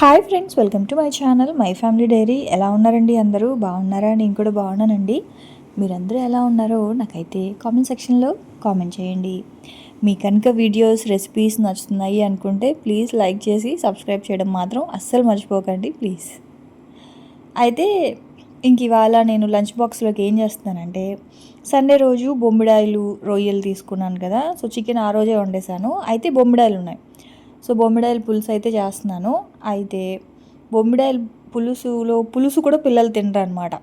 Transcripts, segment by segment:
Hi friends welcome to my channel my family diary. ఎలా ఉన్నారండి అందరూ? బాగున్నారా? నేను కూడా బాగున్నానండి. మీరందరూ ఎలా ఉన్నారో నాకైతే కామెంట్ సెక్షన్లో కామెంట్ చేయండి. మీ కనుక వీడియోస్ రెసిపీస్ నచ్చుతున్నాయి అనుకుంటే ప్లీజ్ లైక్ చేసి సబ్స్క్రైబ్ చేయడం మాత్రం అస్సలు మర్చిపోకండి ప్లీజ్. అయితే ఇంక ఇవాళ నేను లంచ్ బాక్స్లోకి ఏం చేస్తున్నానంటే సండే రోజు బొమ్మిడాయిలు రొయ్యలు తీసుకున్నాను కదా సో చికెన్ ఆ రోజే వండేసాను అయితే బొమ్మిడాయిలు ఉన్నాయి. సో బొమ్మిడాయిల పులుసు అయితే చేస్తున్నాను. అయితే బొమ్మిడాయిల పులుసులో పులుసు కూడా పిల్లలు తినరు అనమాట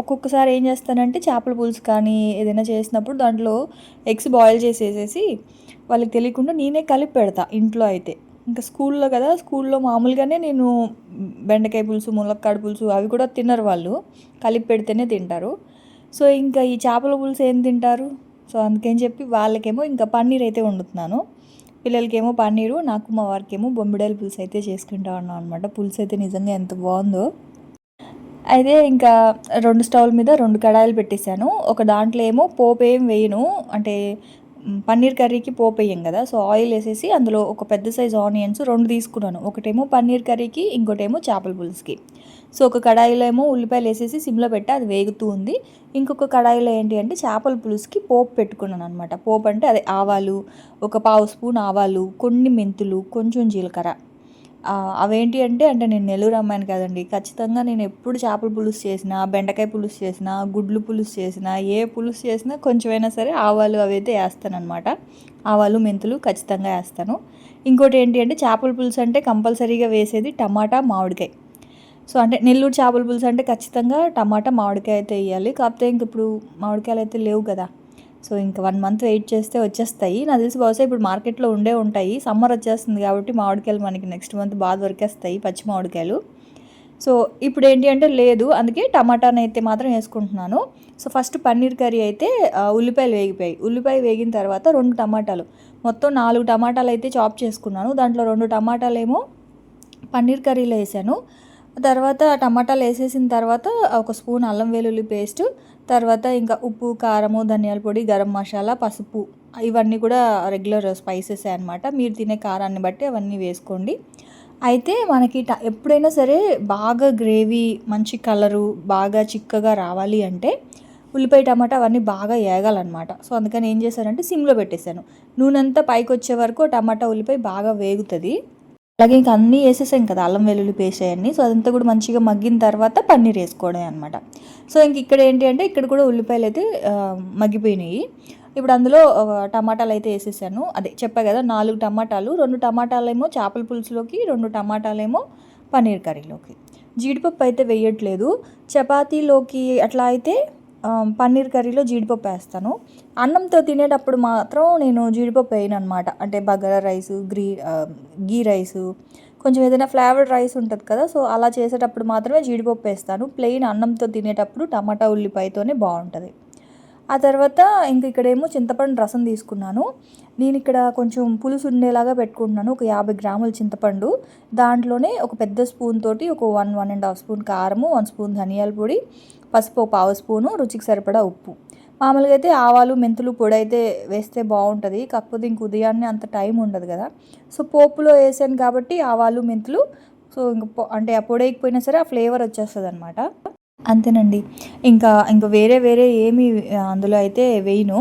ఒక్కొక్కసారి ఏం చేస్తానంటే చేపల పులుసు కానీ ఏదైనా చేసినప్పుడు దాంట్లో ఎగ్స్ బాయిల్ చేసేసేసి వాళ్ళకి తెలియకుండా నేనే కలిపి పెడతా ఇంట్లో అయితే. ఇంకా స్కూల్లో కదా స్కూల్లో మామూలుగానే నేను బెండకాయ పులుసు ములక్కాడ పులుసు అవి కూడా తినరు వాళ్ళు. కలిపి పెడితేనే తింటారు. సో ఇంకా ఈ చేపల పులుసు ఏం తింటారు? సో అందుకని చెప్పి వాళ్ళకేమో ఇంకా పన్నీర్ అయితే వండుతున్నాను. పిల్లలకేమో పన్నీరు నాకు మా వారికేమో బొమ్మిడాయల పులుసు అయితే చేసుకుంటా ఉన్నాం అనమాట పులుసు అయితే నిజంగా ఎంత బాగుందో. అయితే ఇంకా రెండు స్టవ్ల మీద రెండు కడాయిలు పెట్టేశాను. ఒక దాంట్లో ఏమో పోపు ఏం వేయను. అంటే పన్నీర్ కర్రీకి పోపు వేయం కదా సో ఆయిల్ వేసేసి అందులో ఒక పెద్ద సైజ్ ఆనియన్స్ రెండు తీసుకున్నాను. ఒకటేమో పన్నీర్ కర్రీకి ఇంకోటేమో చేపల పులుసుకి. సో ఒక కడాయిలో ఏమో ఉల్లిపాయలు వేసేసి సిమ్లో పెట్టి అది వేగుతూ ఉంది. ఇంకొక కడాయిలో ఏంటి అంటే చేపల పులుసుకి పోపు పెట్టుకున్నాను అనమాట పోపు అంటే అదే ఆవాలు ఒక పావు స్పూన్ ఆవాలు కొన్ని మెంతులు కొంచెం జీలకర్ర. అవేంటి అంటే అంటే నేను నెల్లూరు అమ్మాయిని కదండి. ఖచ్చితంగా నేను ఎప్పుడు చేపల పులుసు చేసినా బెండకాయ పులుసు చేసినా గుడ్లు పులుసు చేసినా ఏ పులుసు చేసినా కొంచెమైనా సరే ఆవాలు అవైతే వేస్తానమాట ఆవాలు మెంతులు ఖచ్చితంగా వేస్తాను. ఇంకోటి ఏంటి అంటే చేపల పులుసు అంటే కంపల్సరీగా వేసేది టమాటా మామిడికాయ. సో అంటే నెల్లూరు చేపల పులుసు అంటే ఖచ్చితంగా టమాటా మామిడికాయ అయితే వేయాలి. కాకపోతే ఇంక ఇప్పుడు మామిడికాయలు అయితే లేవు కదా. సో ఇంకా వన్ మంత్ వెయిట్ చేస్తే వచ్చేస్తాయి. నాకు తెలిసి బహుశా ఇప్పుడు మార్కెట్లో ఉండే ఉంటాయి. సమ్మర్ వచ్చేస్తుంది కాబట్టి మామిడికాయలు మనకి నెక్స్ట్ మంత్ బాగా దొరికేస్తాయి పచ్చి మామిడికాయలు. సో ఇప్పుడు ఏంటి అంటే లేదు. అందుకే టమాటాని అయితే మాత్రం వేసుకుంటున్నాను. సో ఫస్ట్ పన్నీర్ కర్రీ అయితే ఉల్లిపాయలు వేగిపోయాయి. ఉల్లిపాయ వేగిన తర్వాత రెండు టమాటాలు. మొత్తం నాలుగు టమాటాలు అయితే చాప్ చేసుకున్నాను. దాంట్లో రెండు టమాటాలు ఏమో పన్నీర్ కర్రీలో వేసాను. తర్వాత టమాటాలు వేసేసిన తర్వాత ఒక స్పూన్ అల్లం వెల్లుల్లి పేస్ట్ తర్వాత ఇంకా ఉప్పు కారము ధనియాల పొడి గరం మసాలా పసుపు ఇవన్నీ కూడా రెగ్యులర్ స్పైసెస్ అనమాట మీరు తినే కారాన్ని బట్టి అవన్నీ వేసుకోండి. అయితే మనకి ఎప్పుడైనా సరే బాగా గ్రేవీ మంచి కలరు బాగా చిక్కగా రావాలి అంటే ఉల్లిపాయ టమాటా అవన్నీ బాగా వేగాలన్నమాట సో అందుకని ఏం చేశానంటే సిమ్లో పెట్టేశాను. నూనె అంతా పైకి వచ్చే వరకు టమాటా ఉల్లిపాయ బాగా వేగుతుంది. అలాగే ఇంకా అన్నీ వేసేసాం కదా అల్లం వెల్లుల్లి పేస్ట్ అవన్నీ. సో అదంతా కూడా మంచిగా మగ్గిన తర్వాత పన్నీర్ వేసుకోవడం అనమాట సో ఇంక ఇక్కడ ఏంటి అంటే ఇక్కడ కూడా ఉల్లిపాయలు అయితే మగ్గిపోయినాయి. ఇప్పుడు అందులో టమాటాలు అయితే వేసేసాను. అదే చెప్పా కదా నాలుగు టమాటాలు రెండు టమాటాలు ఏమో చేపల పులుసులోకి రెండు టమాటాలేమో పన్నీర్ కర్రీలోకి. జీడిపప్పు అయితే వేయట్లేదు. చపాతీలోకి అట్లా అయితే పన్నీర్ కర్రీలో జీడిపప్పు వేస్తాను. అన్నంతో తినేటప్పుడు మాత్రం నేను జీడిపప్పు వేయను అనమాట అంటే బగారా రైసు గ్రీ గీ రైసు కొంచెం ఏదైనా ఫ్లేవర్డ్ రైస్ ఉంటుంది కదా సో అలా చేసేటప్పుడు మాత్రమే జీడిపప్పు వేస్తాను. ప్లెయిన్ అన్నంతో తినేటప్పుడు టమాటా ఉల్లిపాయతోనే బాగుంటుంది. ఆ తర్వాత ఇంక ఇక్కడేమో చింతపండు రసం తీసుకున్నాను. నేను ఇక్కడ కొంచెం పులుసు ఉండేలాగా పెట్టుకుంటున్నాను. ఒక యాభై గ్రాముల చింతపండు. దాంట్లోనే ఒక పెద్ద స్పూన్ తోటి ఒక one one and half spoon కారము వన్ స్పూన్ ధనియాల పొడి పసుపు పావు స్పూను రుచికి సరిపడా ఉప్పు. మామూలుగా అయితే ఆవాలు మెంతులు పొడి అయితే వేస్తే బాగుంటుంది. కాకపోతే ఇంక ఉదయాన్నే అంత టైం ఉండదు కదా. సో పోపులో వేసాను కాబట్టి ఆవాలు మెంతులు సో ఇంక అంటే ఆ పొడి సరే ఆ ఫ్లేవర్ వచ్చేస్తుంది అనమాట అంతేనండి. ఇంకా ఇంకా వేరే వేరే ఏమి అందులో అయితే వేయను.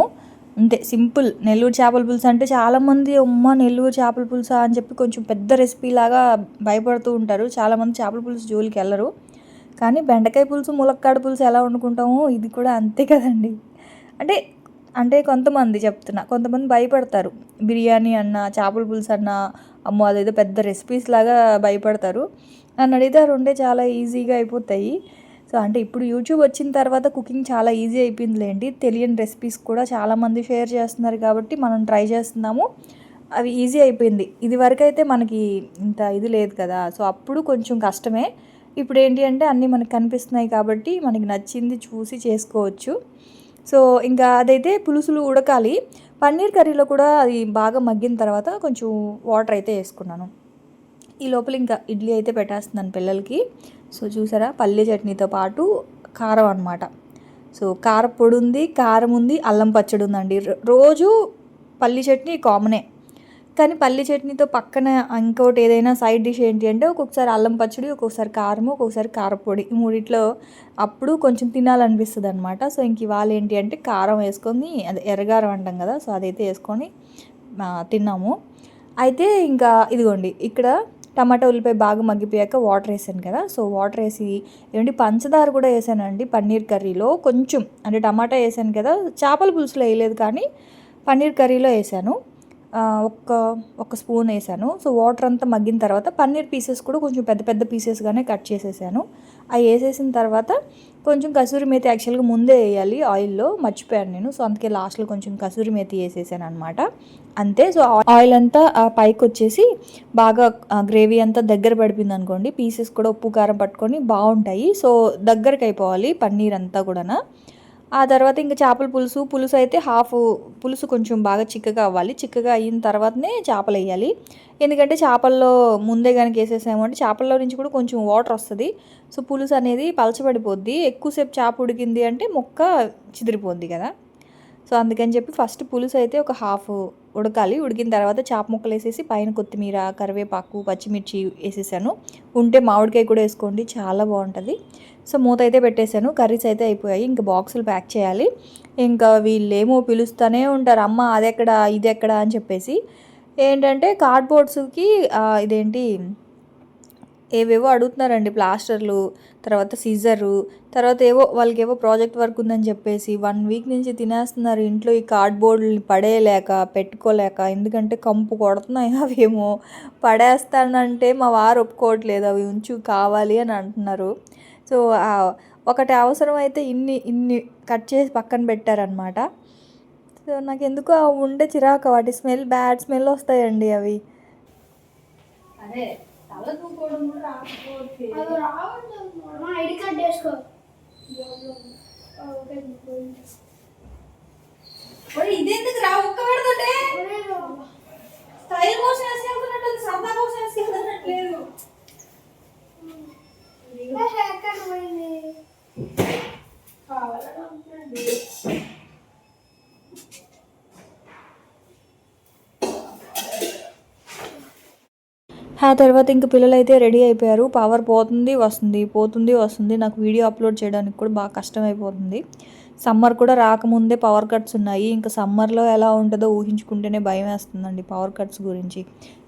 అంతే సింపుల్. నెల్లూరు చేపల పులుసు అంటే చాలామంది ఉమ్మ నెల్లూరు చేపల పులుసు అని చెప్పి కొంచెం పెద్ద రెసిపీ లాగా భయపడుతూ ఉంటారు. చాలామంది చేపల పులుసు జోలికి వెళ్ళరు. కానీ బెండకాయ పులుసు ములక్కాడ పులుసు ఎలా వండుకుంటామో ఇది కూడా అంతే కదండి. అంటే అంటే కొంతమంది చెప్తున్నా కొంతమంది భయపడతారు. బిర్యానీ అన్నా చేపల పులుసు అన్నా అమ్మో అదేదో పెద్ద రెసిపీస్ లాగా భయపడతారు. నన్ను అడిగితే రెండే చాలా ఈజీగా అయిపోతాయి. సో అంటే ఇప్పుడు యూట్యూబ్ వచ్చిన తర్వాత కుకింగ్ చాలా ఈజీ అయిపోయిందిలేండి. తెలియని రెసిపీస్ కూడా చాలామంది షేర్ చేస్తున్నారు కాబట్టి మనం ట్రై చేస్తున్నాము. అవి ఈజీ అయిపోయింది. ఇది వరకు అయితే మనకి ఇంత ఇది లేదు కదా. సో అప్పుడు కొంచెం కష్టమే. ఇప్పుడు ఏంటి అంటే అన్నీ మనకు కనిపిస్తున్నాయి కాబట్టి మనకి నచ్చింది చూసి చేసుకోవచ్చు. సో ఇంకా అదైతే పులుసులు ఉడకాలి. పన్నీర్ కర్రీలో కూడా అది బాగా మగ్గిన తర్వాత కొంచెం వాటర్ అయితే వేసుకున్నాను. ఈ లోపల ఇంకా ఇడ్లీ అయితే పెట్టేస్తున్నాను పిల్లలకి. సో చూసారా? పల్లె చట్నీతో పాటు కారం అనమాట సో కారపొడి ఉంది కారం ఉంది అల్లం పచ్చడి ఉందండి. రోజు పల్లి చట్నీ కామనే. కానీ పల్లి చట్నీతో పక్కన ఇంకోటి ఏదైనా సైడ్ డిష్ ఏంటి అంటే ఒక్కొక్కసారి అల్లం పచ్చడి ఒక్కొక్కసారి కారము ఒక్కొక్కసారి కారపొడి. ఈ మూడిట్లో అప్పుడు కొంచెం తినాలనిపిస్తుంది అనమాట సో ఇంక ఇవాళ ఏంటి అంటే కారం వేసుకొని అది ఎర్రగారం అంటాం కదా సో అదైతే వేసుకొని తిన్నాము. అయితే ఇంకా ఇదిగోండి ఇక్కడ టమాటా ఉల్లిపాయ బాగా మగ్గిపోయాక వాటర్ వేసాను కదా. సో వాటర్ వేసి ఏమండి పంచదార కూడా వేసానండి పన్నీర్ కర్రీలో. కొంచెం అంటే టమాటా వేసాను కదా చేపల పులుసులో వేయలేదు కానీ పన్నీర్ కర్రీలో వేసాను. ఒక్క ఒక స్పూన్ వేసాను. సో వాటర్ అంతా మగ్గిన తర్వాత పన్నీర్ పీసెస్ కూడా కొంచెం పెద్ద పెద్ద పీసెస్గానే కట్ చేసేసాను. అవి వేసేసిన తర్వాత కొంచెం కసూరి మేతి యాక్చువల్గా ముందే వేయాలి ఆయిల్లో మర్చిపోయాను నేను. సో అందుకే లాస్ట్లో కొంచెం కసూరి మేతి వేసేసాను అనమాట అంతే. సో ఆయిల్ అంతా పైకి వచ్చేసి బాగా గ్రేవీ అంతా దగ్గర పడిపోయింది అనుకోండి పీసెస్ కూడా ఉప్పు కారం పట్టుకొని బాగుంటాయి. సో దగ్గరకు అయిపోవాలి పన్నీర్ అంతా కూడా ఆ తర్వాత ఇంకా చేపల పులుసు పులుసు అయితే హాఫ్ పులుసు కొంచెం బాగా చిక్కగా అవ్వాలి. చిక్కగా అయిన తర్వాతనే చేపలు వేయాలి. ఎందుకంటే చేపల్లో ముందే కనుక వేసేసాము అంటే చేపల్లో నుంచి కూడా కొంచెం వాటర్ వస్తుంది. సో పులుసు అనేది పలచబడిపోద్ది. ఎక్కువసేపు చేప ఉడికింది అంటే ముక్క చిదిరిపోద్ది కదా. సో అందుకని చెప్పి ఫస్ట్ పులుసు అయితే ఒక హాఫ్ ఉడకాలి. ఉడికిన తర్వాత చేప ముక్కలు వేసేసి పైన కొత్తిమీర కరివేపాకు పచ్చిమిర్చి వేసేసాను. ఉంటే మామిడికాయ కూడా వేసుకోండి. చాలా బాగుంటుంది. సో మూత అయితే పెట్టేశాను కర్రీస్ అయితే అయిపోయాయి ఇంకా బాక్సులు ప్యాక్ చేయాలి. ఇంకా వీళ్ళేమో పిలుస్తూనే ఉంటారు అమ్మ అది ఎక్కడ ఇది ఎక్కడ అని చెప్పేసి. ఏంటంటే కార్డ్బోర్డ్స్కి ఇదేంటి ఏవేవో అడుగుతున్నారండి ప్లాస్టర్లు తర్వాత సీజరు తర్వాత ఏవో వాళ్ళకి ఏవో ప్రాజెక్ట్ వర్క్ ఉందని చెప్పేసి. వన్ వీక్ నుంచి తినేస్తున్నారు ఇంట్లో ఈ కార్డ్బోర్డులు పడేయలేక పెట్టుకోలేక. ఎందుకంటే కంపు కొడుతున్నాయి అవేమో. పడేస్తానంటే మా వారు ఒప్పుకోవట్లేదు అవి ఉంచు కావాలి అని అంటున్నారు. సో ఆ, ఒకటి అవసరం అయితే ఇన్ని ఇన్ని కట్ చేసి పక్కన పెట్టారనమాట సో నాకు ఎందుకో ఆ ఉండే చిరాకు వాటి స్మెల్ బ్యాడ్ స్మెల్ వస్తాయండి అవి. అదే తల దూకోవడం కూడా రాకపోతే. అది రావట్లేదు మా ఐడి కార్డ్ వేసుకో. మరి ఇదెందుకు రా? ఒక్క పెడుతుంటే. స్టైల్ కోసం వేసుకెళ్తున్నట్టు సరదా కోసం వేసుకెళ్తున్నట్లేదు హెయిర్ ఆ తర్వాత ఇంక పిల్లలు అయితే రెడీ అయిపోయారు. పవర్ పోతుంది వస్తుంది పోతుంది వస్తుంది. నాకు వీడియో అప్లోడ్ చేయడానికి కూడా బాగా కష్టమైపోతుంది. సమ్మర్ కూడా రాకముందే పవర్ కట్స్ ఉన్నాయి. ఇంకా సమ్మర్లో ఎలా ఉంటుందో ఊహించుకుంటేనే భయం వేస్తుందండి పవర్ కట్స్ గురించి.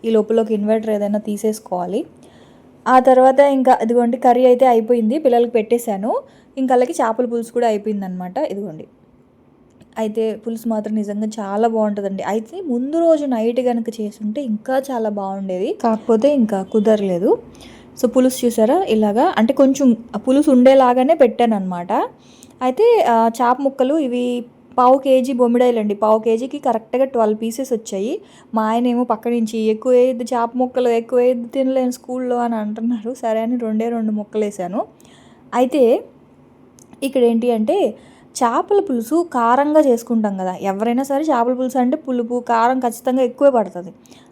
ఈ లోపలకి ఇన్వర్టర్ ఏదైనా తీసేసుకోవాలి. ఆ తర్వాత ఇంకా ఇదిగోండి కర్రీ అయితే అయిపోయింది. పిల్లలకి పెట్టేశాను. ఇంకా అలాగే చేపల పులుసు కూడా అయిపోయింది అనమాట ఇదిగోండి. అయితే పులుసు మాత్రం నిజంగా చాలా బాగుంటుందండి. అయితే ముందు రోజు నైట్ కనుక చేసుంటే ఇంకా చాలా బాగుండేది. కాకపోతే ఇంకా కుదరలేదు. సో పులుసు చూసారా? ఇలాగా అంటే కొంచెం పులుసు ఉండేలాగానే పెట్టాను అనమాట అయితే చేప ముక్కలు ఇవి పావు కేజీ బొమ్మిడాయిలు అండి పావు కేజీకి కరెక్ట్గా ట్వెల్వ్ పీసెస్ వచ్చాయి. మా ఆయన ఏమో పక్క నుంచి ఎక్కువ వేయద్దు చేప ముక్కలు ఎక్కువ వేయద్దు తినలేను స్కూల్లో అని అంటున్నారు సరే అని రెండే రెండు ముక్కలు వేసాను అయితే ఇక్కడ ఏంటి అంటే చేపల పులుసు కారంగా చేసుకుంటాం కదా. ఎవరైనా సరే చేపల పులుసు అంటే పులుపు కారం ఖచ్చితంగా ఎక్కువే పడుతుంది.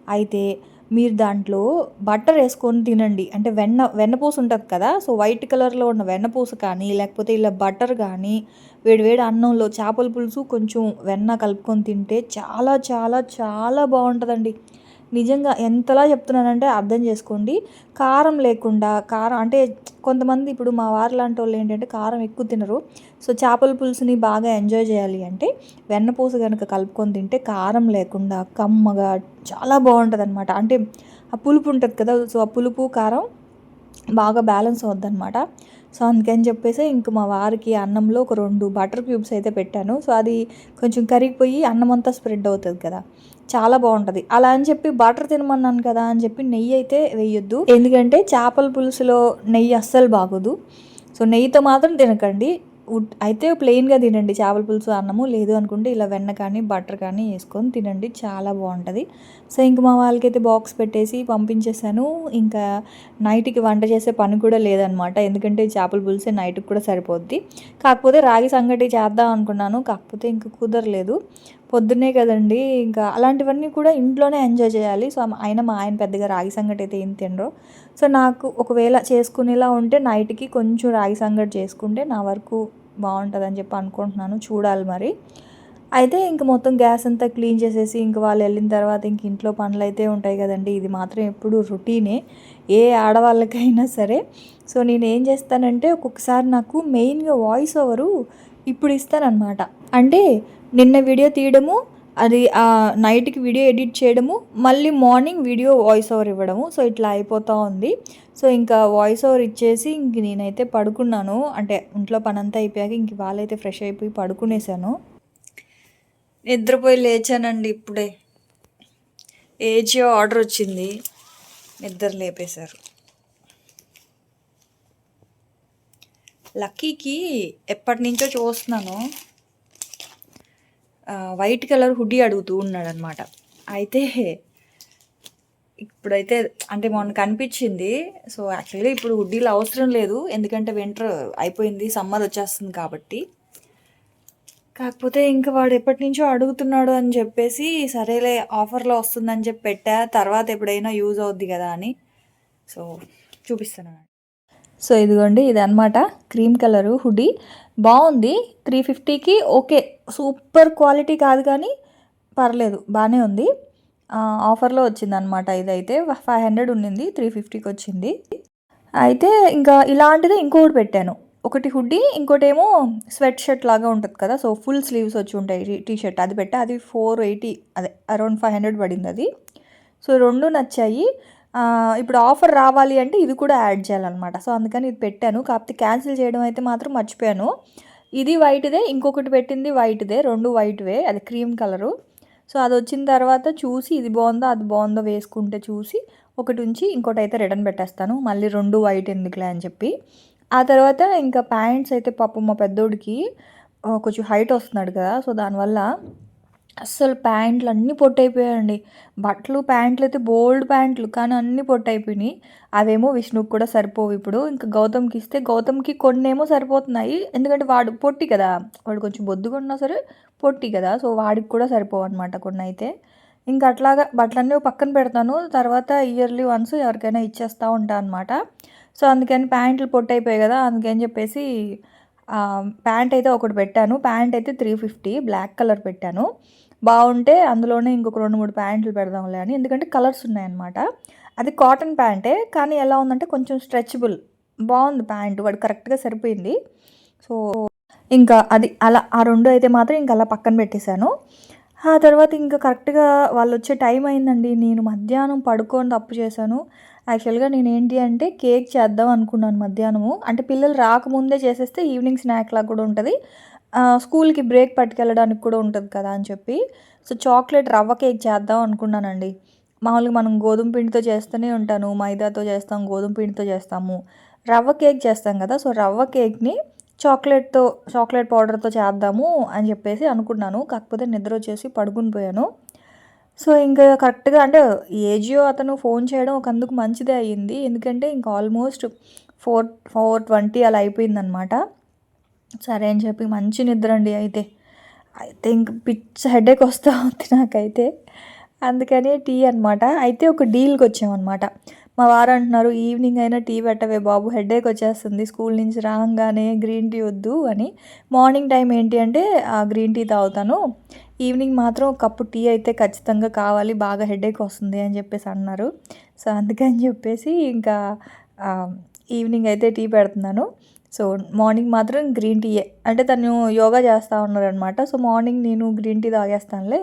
అయితే మీరు దాంట్లో బట్టర్ వేసుకొని తినండి. అంటే వెన్న వెన్నపూస ఉంటుంది కదా. సో వైట్ కలర్లో ఉన్న వెన్నపూస కానీ లేకపోతే ఇలా బటర్ కానీ వేడివేడి అన్నంలో చేపల పులుసు కొంచెం వెన్న కలుపుకొని తింటే చాలా చాలా చాలా బాగుంటుందండి. నిజంగా ఎంతలా చెప్తున్నానంటే అర్థం చేసుకోండి. కారం లేకుండా కారం అంటే కొంతమంది ఇప్పుడు మా వారు లాంటి వాళ్ళు ఏంటంటే కారం ఎక్కువ తినరు. సో చేపల పులుసుని బాగా ఎంజాయ్ చేయాలి అంటే వెన్నపూస కనుక కలుపుకొని తింటే కారం లేకుండా కమ్మగా చాలా బాగుంటుంది అనమాట అంటే ఆ పులుపు ఉంటుంది కదా సో ఆ పులుపు కారం బాగా బ్యాలెన్స్ అవుద్దన్నమాట. సో అందుకని చెప్పేసి ఇంక మా వారికి అన్నంలో ఒక రెండు బటర్ క్యూబ్స్ అయితే పెట్టాను. సో అది కొంచెం కరిగిపోయి అన్నం అంతా స్ప్రెడ్ అవుతుంది కదా. చాలా బాగుంటుంది. అలా అని చెప్పి బటర్ తినమన్నాను కదా అని చెప్పి నెయ్యి అయితే వేయొద్దు. ఎందుకంటే చేపల పులుసులో నెయ్యి అస్సలు బాగోదు. సో నెయ్యితో మాత్రం తినకండి. ఉట్- అయితే ప్లెయిన్గా తినండి చేపల పులుసు అన్నము. లేదు అనుకుంటే ఇలా వెన్న కానీ బటర్ కానీ వేసుకొని తినండి. చాలా బాగుంటుంది. సో ఇంక మా వాళ్ళకైతే బాక్స్ పెట్టేసి పంపించేశాను. ఇంకా నైట్కి వంట చేసే పని కూడా లేదనమాట. ఎందుకంటే చేపల పులుసే నైట్కి కూడా సరిపోద్ది. కాకపోతే రాగి సంగటి చేద్దాం అనుకున్నాను. కాకపోతే ఇంక కుదరలేదు. పొద్దున్నే కదండి. ఇంకా అలాంటివన్నీ కూడా ఇంట్లోనే ఎంజాయ్ చేయాలి. సో ఆయన మా ఆయన పెద్దగా రాగి సంగటి అయితే ఏం తినరు. సో నాకు ఒకవేళ చేసుకునేలా ఉంటే నైట్కి కొంచెం రాగి సంగటి చేసుకుంటే నా వరకు బాగుంటుందని చెప్పి అనుకుంటున్నాను. చూడాలి మరి. అయితే ఇంక మొత్తం గ్యాస్ అంతా క్లీన్ చేసేసి ఇంక వాళ్ళు వెళ్ళిన తర్వాత ఇంక ఇంట్లో పనులు అయితే ఉంటాయి కదండి. ఇది మాత్రం ఎప్పుడు రొటీనే. ఏ ఆడవాళ్ళకైనా సరే. సో నేను ఏం చేస్తానంటే ఒక్కొక్కసారి నాకు మెయిన్గా వాయిస్ ఓవరు ఇప్పుడు ఇస్తానన్నమాట. అంటే నిన్న వీడియో తీయడము అది ఆ నైట్కి వీడియో ఎడిట్ చేయడము మళ్ళీ మార్నింగ్ వీడియో వాయిస్ ఓవర్ ఇవ్వడము. సో ఇట్లా అయిపోతూ ఉంది. సో ఇంకా వాయిస్ ఓవర్ ఇచ్చేసి ఇంక నేనైతే పడుకున్నాను. అంటే ఇంట్లో పని అంతా అయిపోయాక ఇంక వాళ్ళైతే ఫ్రెష్ అయిపోయి పడుకునేసాను. నిద్రపోయి లేచానండి ఇప్పుడే. ఏజియో ఆర్డర్ వచ్చింది. నిద్ర లేపేశారు. లక్కీకి ఎప్పటి నుంచో చూస్తున్నాను. వైట్ కలర్ హుడ్డీ అడుగుతూ ఉన్నాడు అనమాట అయితే ఇప్పుడైతే అంటే మొన్న కనిపించింది. సో యాక్చువల్గా ఇప్పుడు హుడ్డీలు అవసరం లేదు. ఎందుకంటే వింటర్ అయిపోయింది సమ్మర్ వచ్చేస్తుంది కాబట్టి. కాకపోతే ఇంకా వాడు ఎప్పటి నుంచో అడుగుతున్నాడు అని చెప్పేసి సరేలే ఆఫర్లో వస్తుందని చెప్పి పెట్టా. తర్వాత ఎప్పుడైనా యూజ్ అవుద్ది కదా అని. సో చూపిస్తున్నాను. సో ఇదిగోండి ఇది అనమాట క్రీమ్ కలరు హుడీ. బాగుంది త్రీ ఫిఫ్టీకి ఓకే. సూపర్ క్వాలిటీ కాదు కానీ పర్లేదు బాగానే ఉంది. ఆఫర్లో వచ్చింది అనమాట ఇదైతే. ఫైవ్ హండ్రెడ్ ఉండింది త్రీ ఫిఫ్టీకి వచ్చింది. అయితే ఇంకా ఇలాంటిది ఇంకొకటి పెట్టాను. ఒకటి హుడ్డీ ఇంకోటేమో స్వెట్ షర్ట్ లాగా ఉంటుంది కదా సో ఫుల్ స్లీవ్స్ వచ్చి ఉంటాయి టీ షర్ట్ అది పెట్టా అది ఫోర్ ఎయిటీ అదే అరౌండ్ ఫైవ్ హండ్రెడ్ పడింది అది. సో రెండు నచ్చాయి. ఇప్పుడు ఆఫర్ రావాలి అంటే ఇది కూడా యాడ్ చేయాలన్నమాట. సో అందుకని ఇది పెట్టాను. కాకపోతే క్యాన్సిల్ చేయడం అయితే మాత్రం మర్చిపోయాను. ఇది వైట్దే ఇంకొకటి పెట్టింది వైట్దే రెండు వైట్వే అది క్రీమ్ కలరు. సో అది వచ్చిన తర్వాత చూసి ఇది బాగుందో అది బాగుందో వేసుకుంటే చూసి ఒకటి ఉంచి ఇంకోటి అయితే రిటర్న్ పెట్టేస్తాను. మళ్ళీ రెండు వైట్ ఎందుకులే అని చెప్పి. ఆ తర్వాత ఇంకా ప్యాంట్స్ అయితే పాపం మా పెద్దోడికి కొంచెం హైట్ వస్తున్నాడు కదా సో దానివల్ల అస్సలు ప్యాంట్లు అన్నీ పొట్టయిపోయాయండి. బట్టలు ప్యాంట్లు అయితే బోల్డ్ ప్యాంట్లు కానీ అన్నీ పొట్టయిపోయినాయి. అవేమో విష్ణుకు కూడా సరిపోవు ఇప్పుడు. ఇంకా గౌతమ్కి ఇస్తే గౌతమ్కి కొన్ని ఏమో సరిపోతున్నాయి. ఎందుకంటే వాడు పొట్టి కదా. వాడు కొంచెం బొద్దుగా ఉన్నా సరే పొట్టి కదా. సో వాడికి కూడా సరిపోవు అనమాట కొన్ని అయితే ఇంకా అట్లాగా బట్టలన్నీ పక్కన పెడతాను. తర్వాత ఇయర్లీ వన్స్ ఎవరికైనా ఇచ్చేస్తూ ఉంటాను అనమాట సో అందుకని ప్యాంట్లు పొట్టయిపోయాయి కదా. అందుకని చెప్పేసి ప్యాంట్ అయితే ఒకటి పెట్టాను. ప్యాంట్ అయితే త్రీ ఫిఫ్టీ బ్లాక్ కలర్ పెట్టాను. బాగుంటే అందులోనే ఇంకొక రెండు మూడు ప్యాంట్లు పెడదాంలే అని. ఎందుకంటే కలర్స్ ఉన్నాయన్నమాట. అది కాటన్ ప్యాంటే కానీ ఎలా ఉందంటే కొంచెం స్ట్రెచబుల్. బాగుంది ప్యాంటు వాడు కరెక్ట్గా సరిపోయింది. సో ఇంకా అది అలా ఆ రెండు అయితే మాత్రం ఇంకా అలా పక్కన పెట్టేశాను. ఆ తర్వాత ఇంకా కరెక్ట్గా వాళ్ళు వచ్చే టైం అయిందండి. నేను మధ్యాహ్నం పడుకొని తప్పు చేశాను. యాక్చువల్గా నేను ఏంటి అంటే కేక్ చేద్దాం అనుకున్నాను మధ్యాహ్నము. అంటే పిల్లలు రాకముందే చేసేస్తే ఈవినింగ్ స్నాక్ లాగా కూడా ఉంటుంది. స్కూల్కి బ్రేక్ పట్టుకెళ్ళడానికి కూడా ఉంటుంది కదా అని చెప్పి. సో చాక్లెట్ రవ్వ కేక్ చేద్దాం అనుకున్నానండి. మామూలుగా మనం గోధుమ పిండితో చేస్తూనే ఉంటాను మైదాతో చేస్తాం గోధుమ పిండితో చేస్తాము. రవ్వ కేక్ చేస్తాం కదా సో రవ్వ కేక్ని చాక్లెట్తో చాక్లెట్ పౌడర్తో చేద్దాము అని చెప్పేసి అనుకున్నాను. కాకపోతే నిద్ర వచ్చేసి పడుకుని పోయాను. సో ఇంకా కరెక్ట్గా అంటే ఏజియో అతను ఫోన్ చేయడం ఒక అందుకు మంచిదే అయ్యింది ఎందుకంటే ఇంకా ఆల్మోస్ట్ ఫోర్ ఫోర్ ట్వంటీ అలా అయిపోయిందనమాట. సరే అని చెప్పి మంచి నిద్ర అండి అయితే. అయితే ఇంక పిచ్చ హెడేక్ వస్తూ ఉంది నాకైతే. అందుకని టీ అనమాట అయితే ఒక డీల్కి వచ్చామన్నమాట. మా వారు అంటున్నారు ఈవినింగ్ అయినా టీ పెట్టవే బాబు హెడేక్ వచ్చేస్తుంది. స్కూల్ నుంచి రాగానే గ్రీన్ టీ వద్దు అని. మార్నింగ్ టైం ఏంటి అంటే ఆ గ్రీన్ టీ తాగుతాను. ఈవినింగ్ మాత్రం ఒక కప్పు టీ అయితే ఖచ్చితంగా కావాలి. బాగా హెడేక్ వస్తుంది అని చెప్పేసి అన్నారు. సో అందుకని చెప్పేసి ఇంకా ఈవినింగ్ అయితే టీ పెడుతున్నాను. సో మార్నింగ్ మాత్రం గ్రీన్ టీయే. అంటే తను యోగా చేస్తూ ఉన్నారనమాట సో మార్నింగ్ నేను గ్రీన్ టీ తాగేస్తానులే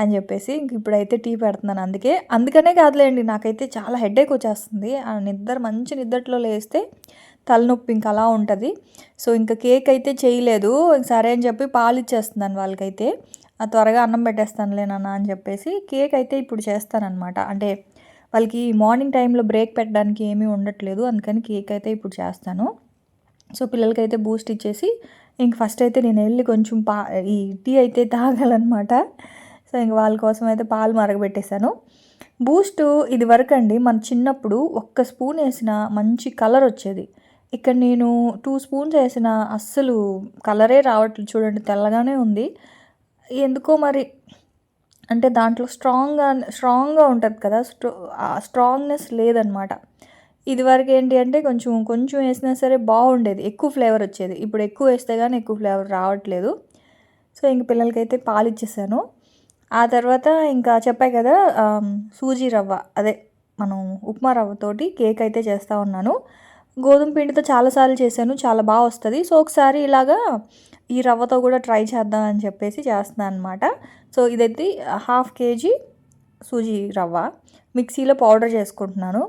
అని చెప్పేసి ఇంక ఇప్పుడైతే టీ పెడుతున్నాను అందుకే. అందుకనే కాదులేండి నాకైతే చాలా హెడేక్ వచ్చేస్తుంది. ఆ నిద్ర మంచి నిద్రలో లేస్తే తలనొప్పి ఇంకా అలా ఉంటుంది. సో ఇంకా కేక్ అయితే చేయలేదు. సరే అని చెప్పి పాలు ఇచ్చేస్తున్నాను వాళ్ళకైతే. ఆ త్వరగా అన్నం పెట్టేస్తానులే నాన్న అని చెప్పేసి కేక్ అయితే ఇప్పుడు చేస్తానన్నమాట. అంటే వాళ్ళకి మార్నింగ్ టైంలో బ్రేక్ పెట్టడానికి ఏమీ ఉండట్లేదు. అందుకని కేక్ అయితే ఇప్పుడు చేస్తాను. సో పిల్లలకైతే బూస్ట్ ఇచ్చేసి ఇంక ఫస్ట్ అయితే నేను వెళ్ళి కొంచెం పా ఈ టీ అయితే తాగాలన్నమాట. సో ఇంక వాళ్ళ కోసం అయితే పాలు మరగబెట్టేశాను. బూస్ట్ ఇది వరకు అండి మన చిన్నప్పుడు ఒక్క స్పూన్ వేసిన మంచి కలర్ వచ్చేది. ఇక్కడ నేను టూ స్పూన్స్ వేసిన అస్సలు కలరే రావట్లేదు చూడండి తెల్లగానే ఉంది. ఎందుకో మరి అంటే దాంట్లో స్ట్రాంగ్గా స్ట్రాంగ్గా ఉంటుంది కదా స్ట్రో స్ట్రాంగ్నెస్ లేదనమాట ఇదివరకు ఏంటి అంటే కొంచెం కొంచెం వేసినా సరే బాగుండేది. ఎక్కువ ఫ్లేవర్ వచ్చేది. ఇప్పుడు ఎక్కువ వేస్తే కానీ ఎక్కువ ఫ్లేవర్ రావట్లేదు. సో ఇంక పిల్లలకైతే పాలు ఇచ్చేసాను. ఆ తర్వాత ఇంకా చెప్పాయి కదా సూజీ రవ్వ. అదే మనం ఉప్మా రవ్వతోటి కేక్ అయితే చేస్తూ ఉన్నాను. గోధుమ పిండితో చాలాసార్లు చేశాను. చాలా బాగా వస్తుంది. సో ఒకసారి ఇలాగా ఈ రవ్వతో కూడా ట్రై చేద్దాం అని చెప్పేసి చేస్తున్నాను అనమాట సో ఇదైతే హాఫ్ కేజీ సూజీ రవ్వ. మిక్సీలో పౌడర్ చేసుకుంటున్నాను.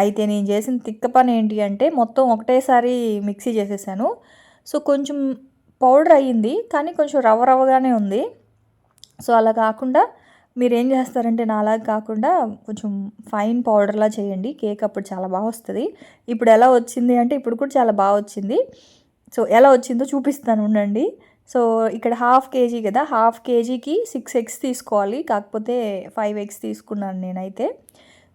అయితే నేను చేసిన తిక్క పని ఏంటి అంటే మొత్తం ఒకటేసారి మిక్సీ చేసేసాను. సో కొంచెం పౌడర్ అయ్యింది కానీ కొంచెం రవ్వ రవ్వగానే ఉంది. సో అలా కాకుండా మీరు ఏం చేస్తారంటే నాలాగా కాకుండా కొంచెం ఫైన్ పౌడర్లా చేయండి. కేక్ అప్పుడు చాలా బాగా వస్తుంది. ఇప్పుడు ఎలా వచ్చింది అంటే ఇప్పుడు కూడా చాలా బాగా వచ్చింది. సో ఎలా వచ్చిందో చూపిస్తాను ఉండండి. సో ఇక్కడ హాఫ్ కేజీ కదా హాఫ్ కేజీకి సిక్స్ ఎగ్స్ తీసుకోవాలి. కాకపోతే ఫైవ్ ఎగ్స్ తీసుకున్నాను నేనైతే.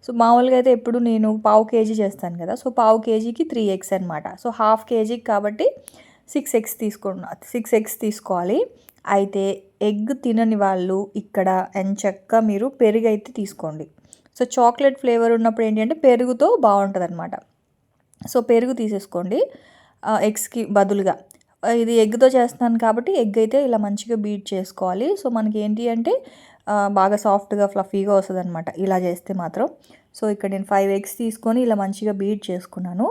సో మామూలుగా అయితే ఎప్పుడు నేను పావు కేజీ చేస్తాను కదా సో పావు కేజీకి త్రీ ఎగ్స్ అనమాట సో హాఫ్ కేజీకి కాబట్టి సిక్స్ ఎగ్స్ తీసుకున్నా సిక్స్ ఎగ్స్ తీసుకోవాలి. అయితే ఎగ్ తినని వాళ్ళు ఇక్కడ ఎంచక్క మీరు పెరుగు అయితే తీసుకోండి. సో చాక్లెట్ ఫ్లేవర్ ఉన్నప్పుడు ఏంటంటే పెరుగుతో బాగుంటుంది అనమాట సో పెరుగు తీసేసుకోండి ఎగ్స్కి బదులుగా. ఇది ఎగ్తో చేస్తున్నాను కాబట్టి ఎగ్ అయితే ఇలా మంచిగా బీట్ చేసుకోవాలి. సో మనకి ఏంటి అంటే బాగా సాఫ్ట్గా ఫ్లఫీగా వస్తుంది అనమాట ఇలా చేస్తే మాత్రం. సో ఇక్కడ నేను ఫైవ్ ఎగ్స్ తీసుకొని ఇలా మంచిగా బీట్ చేసుకున్నాను.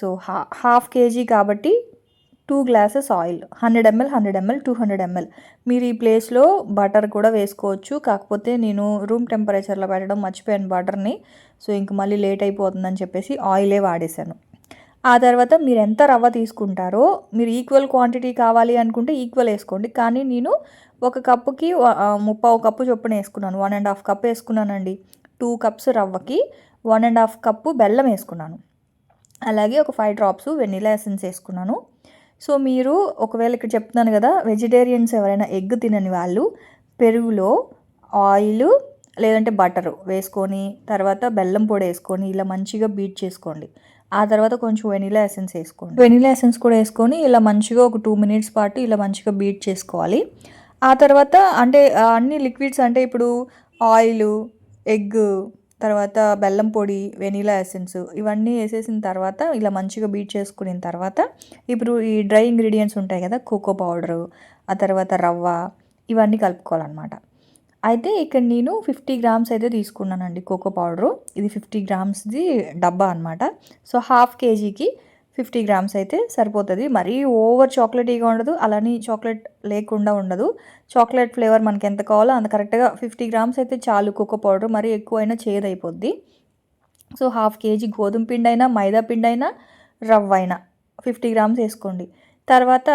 సో హా హాఫ్ కేజీ కాబట్టి two glasses oil. Hundred ML hundred ML two hundred ML. మీరు ఈ ప్లేస్లో బటర్ కూడా వేసుకోవచ్చు. కాకపోతే నేను రూమ్ టెంపరేచర్లో పెట్టడం మర్చిపోయాను బటర్ని. సో ఇంక మళ్ళీ లేట్ అయిపోతుందని చెప్పేసి ఆయిలే వాడేశాను. ఆ తర్వాత మీరు ఎంత రవ్వ తీసుకుంటారో మీరు ఈక్వల్ క్వాంటిటీ కావాలి అనుకుంటే ఈక్వల్ వేసుకోండి. కానీ నేను ఒక కప్పుకి వ- ముప్పావు కప్పు చొప్పున వేసుకున్నాను. వన్ అండ్ హాఫ్ కప్ వేసుకున్నానండి. టూ కప్స్ రవ్వకి వన్ అండ్ హాఫ్ కప్పు బెల్లం వేసుకున్నాను. అలాగే ఒక ఫైవ్ డ్రాప్స్ వెనిలా ఎసెన్స్ వేసుకున్నాను. సో మీరు ఒకవేళ ఇక్కడ చెప్తున్నాను కదా వెజిటేరియన్స్ ఎవరైనా ఎగ్ తినని వాళ్ళు పెరుగులో ఆయిల్ లేదంటే బటరు వేసుకొని తర్వాత బెల్లం పొడి వేసుకొని ఇలా మంచిగా బీట్ చేసుకోండి. ఆ తర్వాత కొంచెం వెనీలా ఎసెన్స్ వేసుకోండి. వెనీలా ఎసెన్స్ కూడా వేసుకొని ఇలా మంచిగా ఒక టూ మినిట్స్ పాటు ఇలా మంచిగా బీట్ చేసుకోవాలి. ఆ తర్వాత అంటే అన్ని లిక్విడ్స్ అంటే ఇప్పుడు ఆయిల్ ఎగ్ తర్వాత బెల్లం పొడి వెనీలా ఎసెన్స్ ఇవన్నీ వేసేసిన తర్వాత ఇలా మంచిగా బీట్ చేసుకున్న తర్వాత ఇప్పుడు ఈ డ్రై ఇంగ్రీడియంట్స్ ఉంటాయి కదా కోకో పౌడరు ఆ తర్వాత రవ్వ ఇవన్నీ కలుపుకోవాలన్నమాట. అయితే ఇక్కడ నేను ఫిఫ్టీ గ్రామ్స్ అయితే తీసుకున్నానండి కోకో పౌడరు. ఇది ఫిఫ్టీ గ్రామ్స్ది డబ్బా అనమాట సో హాఫ్ కేజీకి ఫిఫ్టీ గ్రామ్స్ అయితే సరిపోతుంది. మరీ ఓవర్ చాక్లెటీగా ఉండదు అలానే చాక్లెట్ లేకుండా ఉండదు. చాక్లెట్ ఫ్లేవర్ మనకి ఎంత కావాలో అంత కరెక్ట్గా ఫిఫ్టీ గ్రామ్స్ అయితే చాలు కోకో పౌడర్. మరీ ఎక్కువైనా చేదైపోద్ది. సో హాఫ్ కేజీ గోధుమ పిండి అయినా మైదా పిండి అయినా రవ్వ అయినా ఫిఫ్టీ గ్రామ్స్ వేసుకోండి. తర్వాత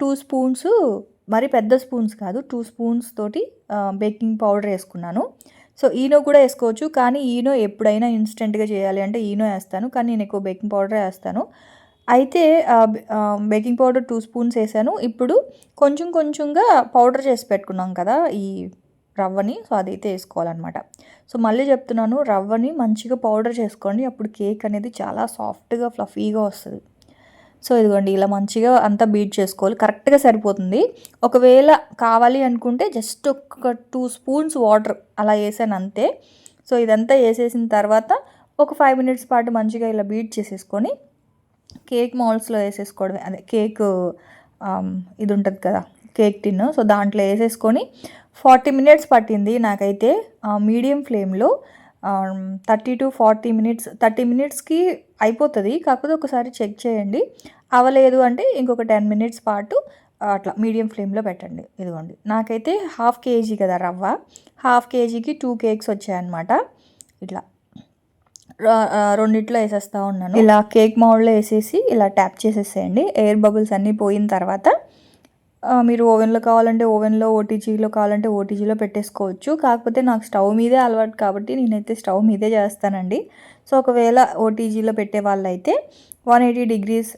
టూ స్పూన్స్ మరి పెద్ద స్పూన్స్ కాదు టూ స్పూన్స్ తోటి బేకింగ్ పౌడర్ వేసుకున్నాను. సో ఈనో కూడా వేసుకోవచ్చు కానీ ఈనో ఎప్పుడైనా ఇన్స్టెంట్గా చేయాలి అంటే ఈనో వేస్తాను కానీ నేను ఎక్కువ బేకింగ్ పౌడర్ వేస్తాను. అయితే బేకింగ్ పౌడర్ టూ స్పూన్స్ వేసాను. ఇప్పుడు కొంచెం కొంచెంగా పౌడర్ చేసి పెట్టుకున్నాం కదా ఈ రవ్వని సో అదైతే వేసుకోవాలన్నమాట. సో మళ్ళీ చెప్తున్నాను రవ్వని మంచిగా పౌడర్ చేసుకోండి అప్పుడు కేక్ అనేది చాలా సాఫ్ట్గా ఫ్లఫీగా వస్తుంది. సో ఇదిగోండి ఇలా మంచిగా అంతా బీట్ చేసుకోవాలి. కరెక్ట్గా సరిపోతుంది. ఒకవేళ కావాలి అనుకుంటే జస్ట్ ఒక టూ స్పూన్స్ వాటర్ అలా వేసాను అంతే. సో ఇదంతా వేసేసిన తర్వాత ఒక ఫైవ్ మినిట్స్ పాటు మంచిగా ఇలా బీట్ చేసేసుకొని కేక్ మౌల్స్లో వేసేసుకోవడమే అదే కేక్ ఇది ఉంటుంది కదా కేక్ టిన్ సో దాంట్లో వేసేసుకొని ఫార్టీ మినిట్స్ పట్టింది నాకైతే మీడియం ఫ్లేమ్లో. Thirty to forty minutes thirty మినిట్స్కి అయిపోతుంది. కాకపోతే ఒకసారి చెక్ చేయండి. అవలేదు అంటే ఇంకొక టెన్ మినిట్స్ పాటు అట్లా మీడియం ఫ్లేమ్లో పెట్టండి. ఇదిగోండి. నాకైతే హాఫ్ కేజీ కదా రవ్వ. హాఫ్ కేజీకి టూ కేక్స్ వచ్చాయన్నమాట. ఇట్లా రెండిట్లో వేసేస్తా ఉన్నాను. ఇలా కేక్ మౌల్డ్లో వేసేసి ఇలా ట్యాప్ చేసేసేయండి. ఎయిర్ బబుల్స్ అన్నీ పోయిన తర్వాత మీరు ఓవెన్లో కావాలంటే ఓవెన్లో ఓటీజీలో కావాలంటే ఓటీజీలో పెట్టేసుకోవచ్చు. కాకపోతే నాకు స్టవ్ మీదే అలవాటు కాబట్టి నేనైతే స్టవ్ మీదే చేస్తానండి. సో ఒకవేళ ఓటీజీలో పెట్టే వాళ్ళైతే one eighty degrees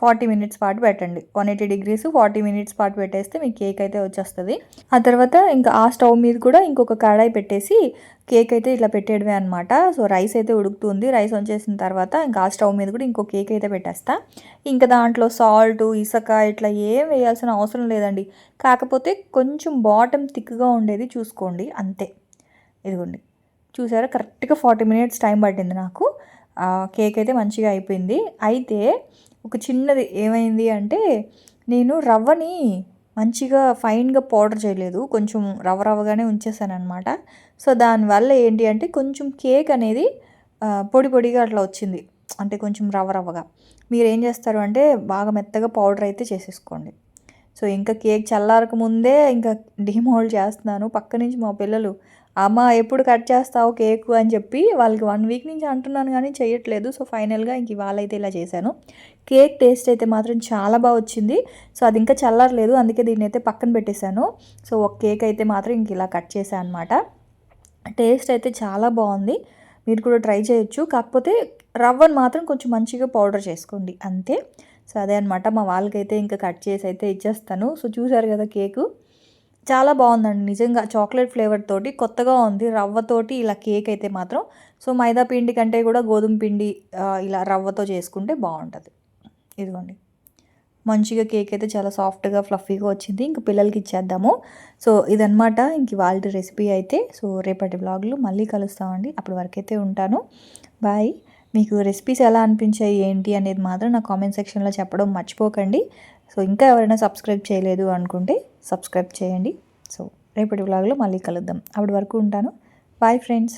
forty minutes పాటు పెట్టండి. One eighty degrees forty minutes పాటు పెట్టేస్తే మీకు కేక్ అయితే వచ్చేస్తుంది. ఆ తర్వాత ఇంకా ఆ స్టవ్ మీద కూడా ఇంకొక కడాయి పెట్టేసి కేక్ అయితే ఇట్లా పెట్టేయడమే అనమాట సో రైస్ అయితే ఉడుకుతుంది. రైస్ వంచేసిన తర్వాత ఇంకా ఆ స్టవ్ మీద కూడా ఇంకో కేక్ అయితే పెట్టేస్తా. ఇంకా దాంట్లో సాల్ట్ ఇసక ఇట్లా ఏం వేయాల్సిన అవసరం లేదండి. కాకపోతే కొంచెం బాటమ్ థిక్గా ఉండేది చూసుకోండి. అంతే. ఇదిగోండి. చూసారా? కరెక్ట్గా ఫార్టీ మినిట్స్ టైం పట్టింది నాకు. కేక్ అయితే మంచిగా అయిపోయింది. అయితే ఒక చిన్నది ఏమైంది అంటే నేను రవ్వని మంచిగా ఫైన్గా పౌడర్ చేయలేదు. కొంచెం రవ్వ రవ్వగానే ఉంచేసాను అనమాట సో దానివల్ల ఏంటి అంటే కొంచెం కేక్ అనేది పొడి పొడిగా అట్లా వచ్చింది. అంటే కొంచెం రవ్వ రవ్వగా. మీరు ఏం చేస్తారు అంటే బాగా మెత్తగా పౌడర్ అయితే చేసేసుకోండి. సో ఇంకా కేక్ చల్లారక ముందే ఇంకా డిమోల్డ్ చేస్తున్నాను. పక్క నుంచి మా పిల్లలు అమ్మ ఎప్పుడు కట్ చేస్తావు కేక్ అని చెప్పి వాళ్ళకి వన్ వీక్ నుంచి అంటున్నాను కానీ చేయట్లేదు. సో ఫైనల్గా ఇంక ఇవాళ అయితే ఇలా చేశాను. కేక్ టేస్ట్ అయితే మాత్రం చాలా బాగా వచ్చింది. సో అది ఇంకా చల్లరలేదు. అందుకే దీన్ని అయితే పక్కన పెట్టేశాను. సో ఒక కేక్ అయితే మాత్రం ఇంక ఇలా కట్ చేశాను అనమాట టేస్ట్ అయితే చాలా బాగుంది. మీరు కూడా ట్రై చేయొచ్చు. కాకపోతే రవ్వను మాత్రం కొంచెం మంచిగా పౌడర్ చేసుకోండి. అంతే. సో అదే అనమాట మా వాళ్ళకైతే ఇంకా కట్ చేసి అయితే ఇచ్చేస్తాను. సో చూసారు కదా కేకు? చాలా బాగుందండి. నిజంగా చాక్లెట్ ఫ్లేవర్ తోటి కొత్తగా ఉంది. రవ్వతోటి ఇలా కేక్ అయితే మాత్రం. సో మైదా పిండి కంటే కూడా గోధుమ పిండి ఇలా రవ్వతో చేసుకుంటే బాగుంటుంది. ఇదిగోండి. మంచిగా కేక్ అయితే చాలా సాఫ్ట్గా ఫ్లఫీగా వచ్చింది. ఇంక పిల్లలకి ఇచ్చేద్దాము. సో ఇదనమాట ఇంక వాళ్ళ రెసిపీ అయితే. సో రేపటి వ్లాగ్లో మళ్ళీ కలుస్తామండి అప్పటి వరకు అయితే ఉంటాను. బాయ్. మీకు రెసిపీస్ ఎలా అనిపించాయి ఏంటి అనేది మాత్రం నా కామెంట్ సెక్షన్లో చెప్పడం మర్చిపోకండి. సో ఇంకా ఎవరైనా సబ్స్క్రైబ్ చేయలేదు అనుకుంటే సబ్స్క్రైబ్ చేయండి. సో రేపటి వ్లాగ్లో మళ్ళీ కలుద్దాం. అప్పటి వరకు ఉంటాను. Bye friends